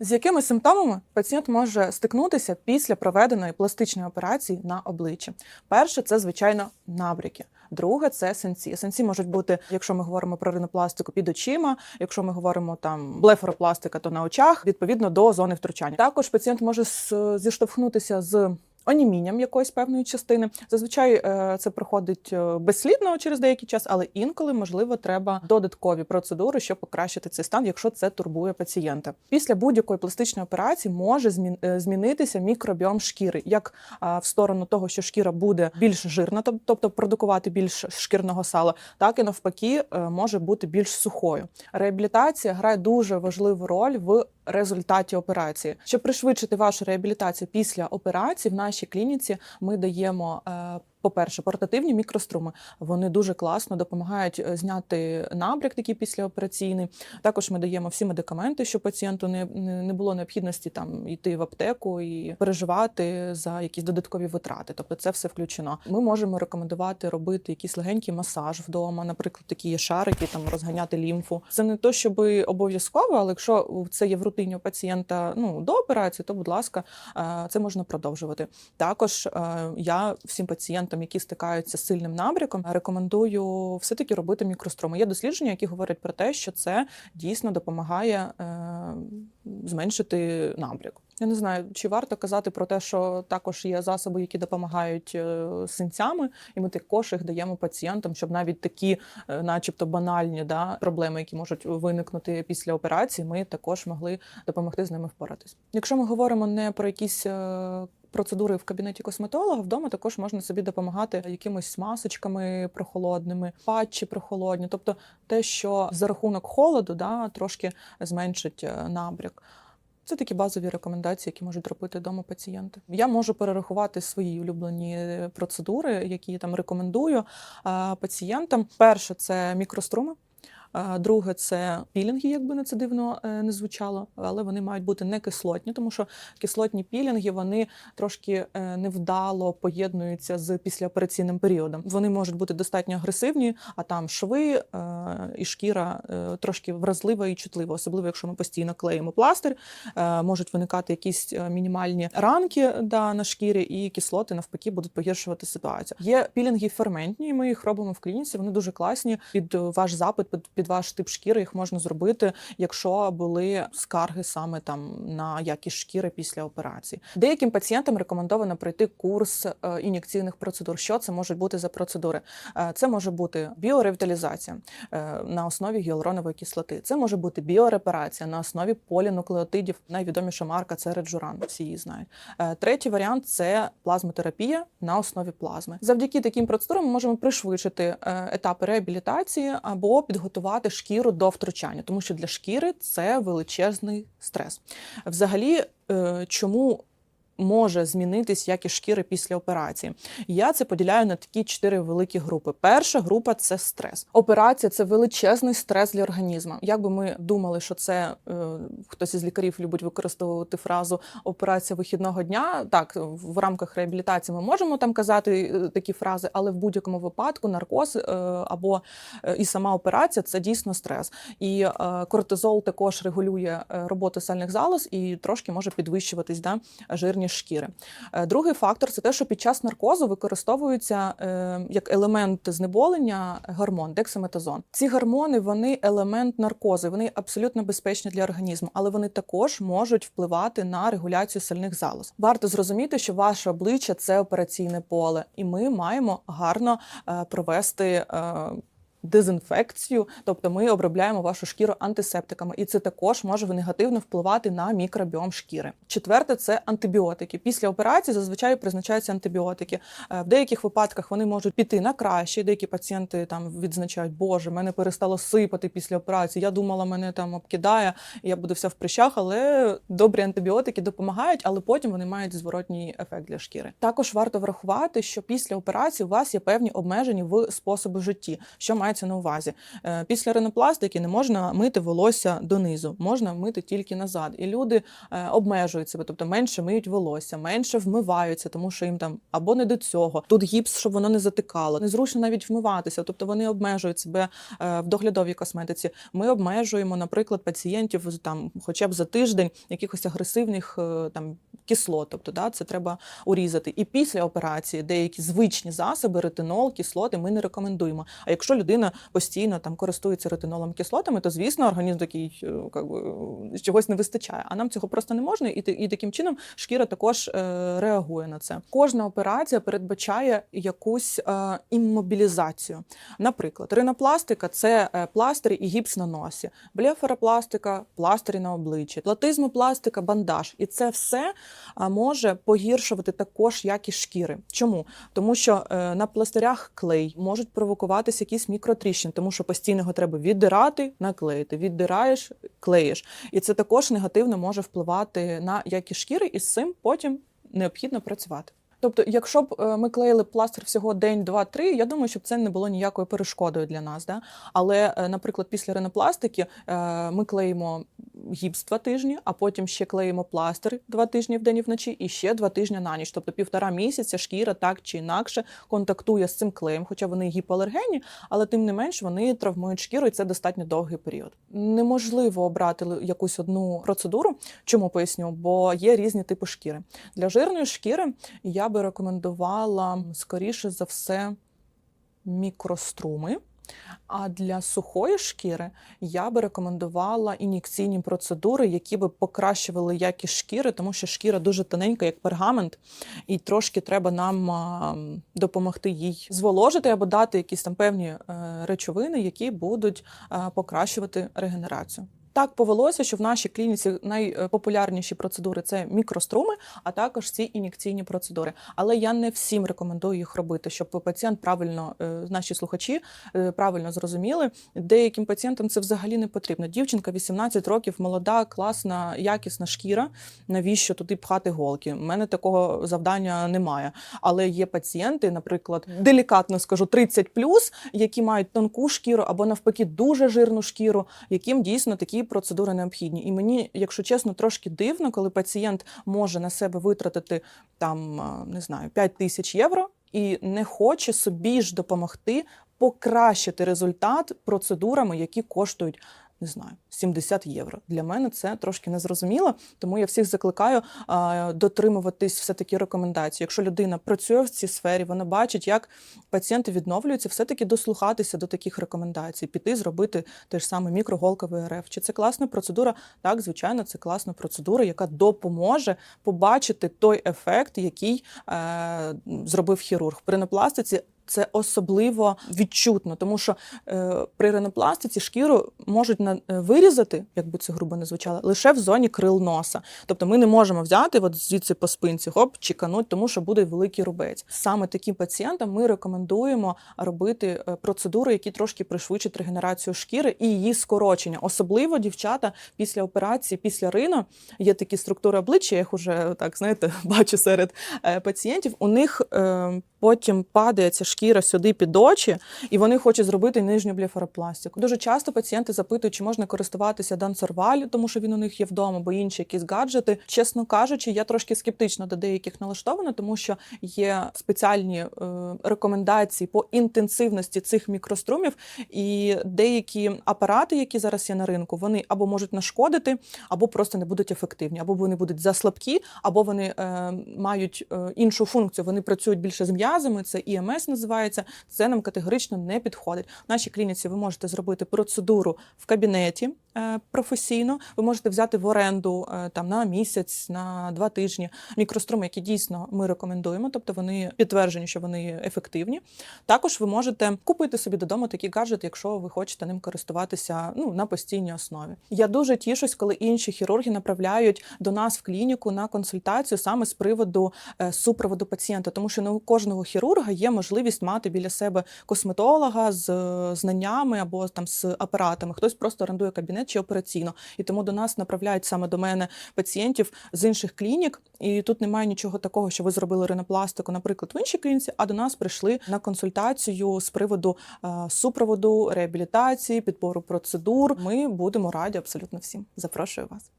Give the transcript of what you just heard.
З якими симптомами пацієнт може стикнутися після проведеної пластичної операції на обличчі? Перше, це звичайно набряки. Друге, це сенсі. Сенсі можуть бути, якщо ми говоримо про ринопластику під очима, якщо ми говоримо там блефоропластика, то на очах, відповідно до зони втручання. Також пацієнт може зіштовхнутися з. Онімінням якоїсь певної частини зазвичай е, це проходить е, безслідно через деякий час, але інколи можливо треба додаткові процедури, щоб покращити цей стан, якщо це турбує пацієнта. Після будь-якої пластичної операції може е, змінитися мікробіом шкіри, як в сторону того, що шкіра буде більш жирна, тоб- тобто продукувати більш шкірного сала, так і навпаки може бути більш сухою. Реабілітація грає дуже важливу роль в результаті операції. Щоб пришвидшити вашу реабілітацію після операції, в нашій клініці ми даємо. По-перше, портативні мікроструми вони дуже класно допомагають е, зняти набряк такий післяопераційний. Також ми даємо всі медикаменти, щоб пацієнту не, не не було необхідності там йти в аптеку і переживати за якісь додаткові витрати. Тобто це все включено. Ми можемо рекомендувати робити якийсь легенький масаж вдома, наприклад, такі є шарики, там розганяти лімфу. Це не то, щоб обов'язково, але якщо це є в рутині у пацієнта ну до операції, то будь ласка, е, це можна продовжувати. Також е, я всім пацієнтам, які стикаються з сильним набряком, рекомендую все таки робити мікростроми. Є дослідження, які говорять про те, що це дійсно допомагає е, зменшити набряк. Я не знаю, чи варто казати про те, що також є засоби, які допомагають е, синцями, і ми також їх даємо пацієнтам, щоб навіть такі, е, начебто, банальні да, проблеми, які можуть виникнути після операції, ми також могли допомогти з ними впоратись. Якщо ми говоримо не про якісь процедури в кабінеті косметолога, вдома також можна собі допомагати якимись масочками прохолодними, патчі прохолодні, тобто те, що за рахунок холоду да, трошки зменшить е, набряк. Це такі базові рекомендації, які можуть робити вдома пацієнти. Я можу перерахувати свої улюблені процедури, які я там рекомендую пацієнтам. Перше це мікроструми. Друге це пілінги, якби на це дивно е, не звучало, але вони мають бути не кислотні, тому що кислотні пілінги вони трошки е, невдало поєднуються з післяопераційним періодом. Вони можуть бути достатньо агресивні, а там шви е, і шкіра трошки вразлива і чутлива, особливо якщо ми постійно клеїмо пластир, можуть виникати якісь мінімальні ранки да, на шкірі, і кислоти навпаки будуть погіршувати ситуацію. Є пілінги ферментні, ми їх робимо в клініці. Вони дуже класні під ваш запит, під, під ваш тип шкіри. Їх можна зробити, якщо були скарги саме там на якість шкіри після операції. Деяким пацієнтам рекомендовано пройти курс е, ін'єкційних процедур. Що це можуть бути за процедури? Е, Це може бути біоревіталізація е, на основі гіалуронової кислоти. Це може бути біорепарація на основі полінуклеотидів. Найвідоміша марка це Реджуран. Всі її знають. Третій варіант це плазмотерапія на основі плазми. Завдяки таким процедурам ми можемо пришвидшити етапи реабілітації або підготувати шкіру до втручання, тому що для шкіри це величезний стрес. Взагалі, е, чому може змінитись якість шкіри після операції. Я це поділяю на такі чотири великі групи. Перша група це стрес. Операція це величезний стрес для організму. Як би ми думали, що це е, хтось із лікарів любить використовувати фразу операція вихідного дня. Так, в рамках реабілітації ми можемо там казати е, такі фрази, але в будь-якому випадку наркоз е, або е, і сама операція це дійсно стрес. І е, кортизол також регулює е, роботу сальних залоз і трошки може підвищуватись да, жирність шкіри. Е, Другий фактор це те, що під час наркозу використовується е, як елемент знеболення гормон дексаметазон. Ці гормони вони елемент наркозу, вони абсолютно безпечні для організму, але вони також можуть впливати на регуляцію сальних залоз. Варто зрозуміти, що ваше обличчя це операційне поле, і ми маємо гарно е, провести. Дезінфекцію, тобто ми обробляємо вашу шкіру антисептиками, і це також може негативно впливати на мікробіом шкіри. Четверте це антибіотики. Після операції зазвичай призначаються антибіотики. Е, В деяких випадках вони можуть піти на краще. Деякі пацієнти там відзначають, Боже, мене перестало сипати після операції. Я думала, мене там обкидає, я буду вся в прищах, але добрі антибіотики допомагають, але потім вони мають зворотній ефект для шкіри. Також варто врахувати, що після операції у вас є певні обмеження в способі житті, що має мається на увазі. Е, Після ринопластики не можна мити волосся донизу, можна мити тільки назад. І люди е, обмежують себе, тобто менше миють волосся, менше вмиваються, тому що їм там або не до цього. Тут гіпс, щоб воно не затикало. Незручно навіть вмиватися, тобто вони обмежують себе е, в доглядовій косметиці. Ми обмежуємо, наприклад, пацієнтів там, хоча б за тиждень якихось агресивних там кислот. Тобто, да, це треба урізати. І після операції деякі звичні засоби, ретинол, кислоти, ми не рекомендуємо. А якщо людина постійно там користується ретинолом кислотами, то звісно організм такий е, би, е, чогось не вистачає. А нам цього просто не можна, і, і таким чином шкіра також е, реагує на це. Кожна операція передбачає якусь е, іммобілізацію. Наприклад, ринопластика це е, пластирі і гіпс на носі, блефаропластика, пластирі на обличчі, платизмопластика, бандаж. І це все може погіршувати також якість шкіри. Чому? Тому що е, на пластирях клей можуть провокуватися якісь мікротріщини, тому що постійно його треба віддирати, наклеїти. Віддираєш, клеїш. І це також негативно може впливати на якість шкіри, і з цим потім необхідно працювати. Тобто, якщо б е, ми клеїли пластир всього день, два, три, я думаю, щоб це не було ніякою перешкодою для нас. Да? Але, е, наприклад, після ринопластики е, ми клеїмо гіпс два тижні, а потім ще клеїмо пластир два тижні вдень і вночі, і ще два тижні на ніч. Тобто півтора місяця шкіра так чи інакше контактує з цим клеєм, хоча вони гіпоалергенні, але тим не менш вони травмують шкіру, і це достатньо довгий період. Неможливо обрати якусь одну процедуру. Чому поясню? Бо є різні типи шкіри. Для жирної шкіри я би рекомендувала скоріше за все мікроструми. А для сухої шкіри я би рекомендувала ін'єкційні процедури, які би покращували якість шкіри, тому що шкіра дуже тоненька, як пергамент, і трошки треба нам допомогти їй зволожити або дати якісь там певні е, речовини, які будуть е, покращувати регенерацію. Так повелося, що в нашій клініці найпопулярніші процедури це мікроструми, а також ці ін'єкційні процедури. Але я не всім рекомендую їх робити, щоб пацієнт правильно, е, наші слухачі е, правильно зрозуміли. Деяким пацієнтам це взагалі не потрібно. Дівчинка 18 років, молода, класна, якісна шкіра. Навіщо туди пхати голки? У мене такого завдання немає. Але є пацієнти, наприклад, делікатно скажу 30 які мають тонку шкіру або навпаки дуже жирну шкіру, яким дійсно такі процедури необхідні. І мені, якщо чесно, трошки дивно, коли пацієнт може на себе витратити там не знаю 5 тисяч євро і не хоче собі ж допомогти покращити результат процедурами, які коштують. Не знаю, 70 євро. Для мене це трошки незрозуміло, тому я всіх закликаю а, дотримуватись все таки рекомендацій. Якщо людина працює в цій сфері, вона бачить, як пацієнти відновлюються, все таки дослухатися до таких рекомендацій, піти зробити те ж саме мікроголковий РФ. Чи це класна процедура? Так, звичайно, це класна процедура, яка допоможе побачити той ефект, який е, зробив хірург. При ринопластиці це особливо відчутно, тому що е, при ринопластиці шкіру можуть на, е, вирізати, як би це грубо не звучало, лише в зоні крил носа. Тобто ми не можемо взяти от звідси по спинці, хоп, чекануть, тому що буде великий рубець. Саме таким пацієнтам ми рекомендуємо робити е, процедури, які трошки пришвидшать регенерацію шкіри і її скорочення. Особливо дівчата після операції, після рино є такі структури обличчя, я їх уже так знаєте, бачу серед е, пацієнтів. У них е, потім падає ця шкіра сюди під очі, і вони хочуть зробити нижню блефаропластику. Дуже часто пацієнти запитують, чи можна користуватися Дансерваль, тому що він у них є вдома, або інші якісь гаджети. Чесно кажучи, я трошки скептично до деяких налаштована, тому що є спеціальні е, рекомендації по інтенсивності цих мікрострумів, і деякі апарати, які зараз є на ринку, вони або можуть нашкодити, або просто не будуть ефективні, або вони будуть заслабкі, або вони е, мають е, іншу функцію. Вони працюють більше з м'язами. Це ІМС називається. Це нам категорично не підходить. В нашій клініці ви можете зробити процедуру в кабінеті професійно. Ви можете взяти в оренду е, там на місяць, на два тижні мікроструми, які дійсно ми рекомендуємо, тобто вони підтверджені, що вони ефективні. Також ви можете купити собі додому такі гаджети, якщо ви хочете ним користуватися ну на постійній основі. Я дуже тішусь, коли інші хірурги направляють до нас в клініку на консультацію саме з приводу е, супроводу пацієнта, тому що не у кожного хірурга є можливість мати біля себе косметолога з е, знаннями або там з апаратами. Хтось просто орендує кабінет чи операційно. І тому до нас направляють саме до мене пацієнтів з інших клінік. І тут немає нічого такого, що ви зробили ринопластику, наприклад, в іншій клініці, а до нас прийшли на консультацію з приводу е, супроводу, реабілітації, підбору процедур. Ми будемо раді абсолютно всім. Запрошую вас.